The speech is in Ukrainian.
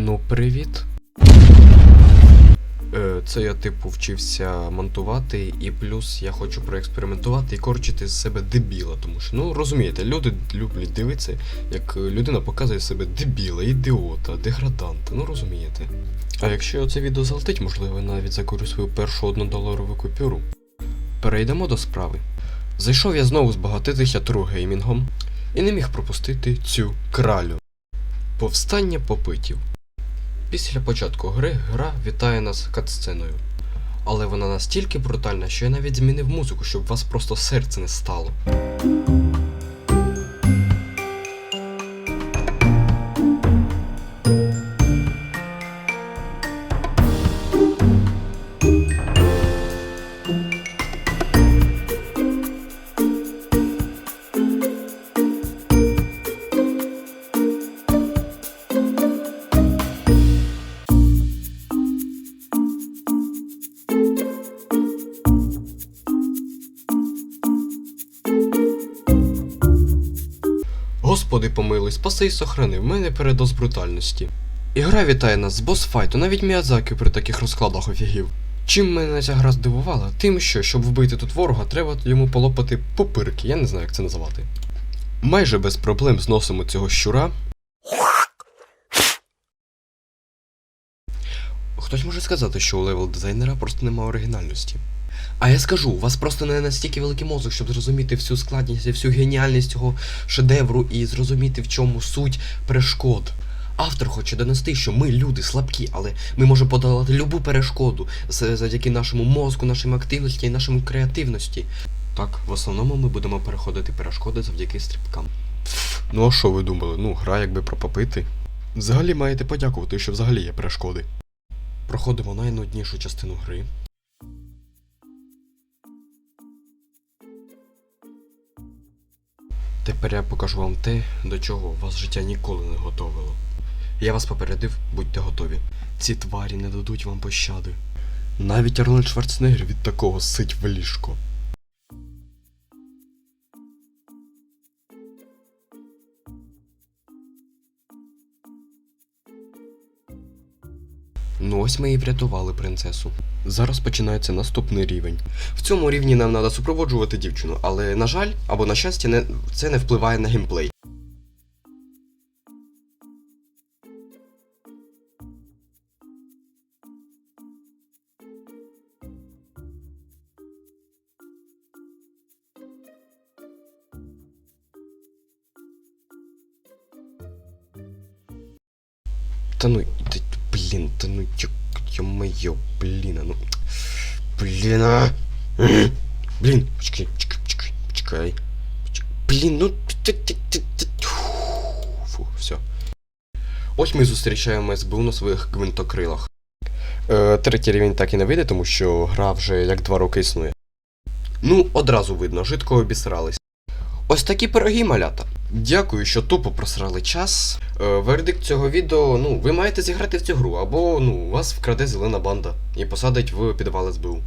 Ну, привіт. Е, Це я типу вчився монтувати, і плюс я хочу проекспериментувати і корчити з себе дебіла, тому що, ну розумієте, люди люблять дивитися, як людина показує себе дебіла, ідіота, деграданта, ну розумієте. А якщо це відео залетить, можливо, я навіть закурю свою першу однодоларову купюру. Перейдемо до справи. Зайшов я знову збагатитися тру-геймінгом і не міг пропустити цю кралю. Повстання попитів. Після початку гри гра вітає нас катсценою. Але вона настільки брутальна, що я навіть змінив музику, щоб у вас просто серце не стало. Господи помилуй, спаси і сохрани, в мене передоз брутальності. І гра вітає нас з босфайту, навіть Міядзакі при таких розкладах офігів. Чим мене ця гра здивувала? Тим, що, щоб вбити тут ворога, треба йому полопати пупирки, я не знаю, як це називати. Майже без проблем зносимо цього щура. Хтось може сказати, що у левел дизайнера просто нема оригінальності. А я скажу, у вас просто не настільки великий мозок, щоб зрозуміти всю складність і всю геніальність цього шедевру і зрозуміти, в чому суть перешкод. Автор хоче донести, що ми люди слабкі, але ми можемо подолати любу перешкоду завдяки нашому мозку, нашим активності і нашому креативності. Так, в основному ми будемо переходити перешкоди завдяки стрибкам. Ну а що ви думали? Ну, гра якби про попити. Взагалі маєте подякувати, що взагалі є перешкоди. Проходимо найнуднішу частину гри. Тепер я покажу вам те, до чого вас життя ніколи не готовило. Я вас попередив, будьте готові. Ці тварі не дадуть вам пощади. Навіть Арнольд Шварценеггер від такого сить в ліжко. Ну ось ми і врятували принцесу. Зараз починається наступний рівень. В цьому рівні нам треба супроводжувати дівчину, але на жаль, або на щастя, не, це не впливає на геймплей. Та ну, ти, блін, та ну, ё- ё-моё, блін, а ну. Блін, а. М, Блін, почекай, почекай, почекай, почекай. Поч- Блін, ну. ти- ти- ти- ти- Фу, все. Ось ми зустрічаємо СБУ на своїх гвинтокрилах. Е, третій рівень так і не вийде, тому що гра вже як два роки існує. Ну, одразу видно, жидко обісрались. Ось такі пироги, малята. Дякую, що тупо просрали час. Е, вердикт цього відео, ну, ви маєте зіграти в цю гру, або ну, вас вкраде зелена банда і посадить в підвал СБУ.